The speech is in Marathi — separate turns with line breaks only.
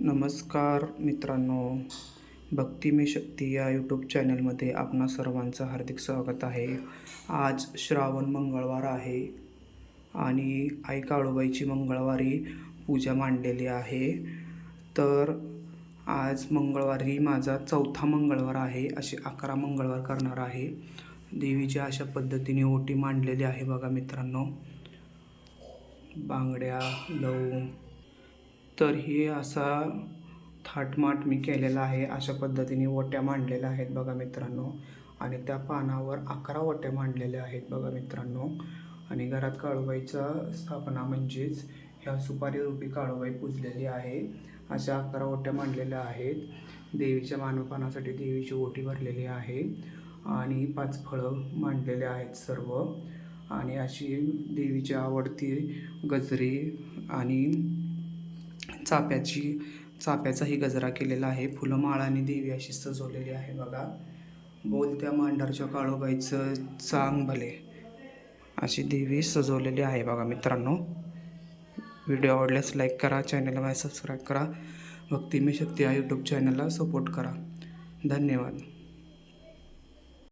नमस्कार मित्रांनो. भक्तिमय शक्ती या यूट्यूब चॅनलमध्ये आपणा सर्वांचं हार्दिक स्वागत आहे. आज श्रावण मंगळवार आहे आणि आई काळूबाईची मंगळवारी पूजा मांडलेली आहे. तर आज मंगळवारी माझा चौथा मंगळवार आहे असे अकरा मंगळवार करणार आहे. देवीच्या अशा पद्धतीने ओटी मांडलेली आहे बघा मित्रांनो. बांगड्या लवंग तर हे असा थाटमाट मी केलेला आहे अशा पद्धतीने ओट्या मांडलेल्या आहेत बघा मित्रांनो. आणि त्या पानावर अकरा ओट्या मांडलेल्या आहेत बघा मित्रांनो. आणि घरात काळूबाईचा स्थापना म्हणजेच ह्या सुपारी रूपी काळूबाई पूजलेली आहे. अशा अकरा ओट्या मांडलेल्या आहेत. देवीच्या मानवपानासाठी देवीची ओटी भरलेली आहे. आणि पाच फळं मांडलेले आहेत सर्व. आणि अशी देवीची आवडती गजरे आणि चाप्याची चाप्याचाही गजरा केलेला आहे. फुलं माळाने देवी अशी सजवलेली आहे बघा. बोलत्या मांडारच्या काळोबाईचं चांग भले. अशी देवी सजवलेली आहे बघा मित्रांनो. व्हिडिओ आवडल्यास लाईक करा चॅनलला माझ्या सबस्क्राईब करा. भक्तिमय शक्ती या यूट्यूब चॅनलला सपोर्ट करा. धन्यवाद.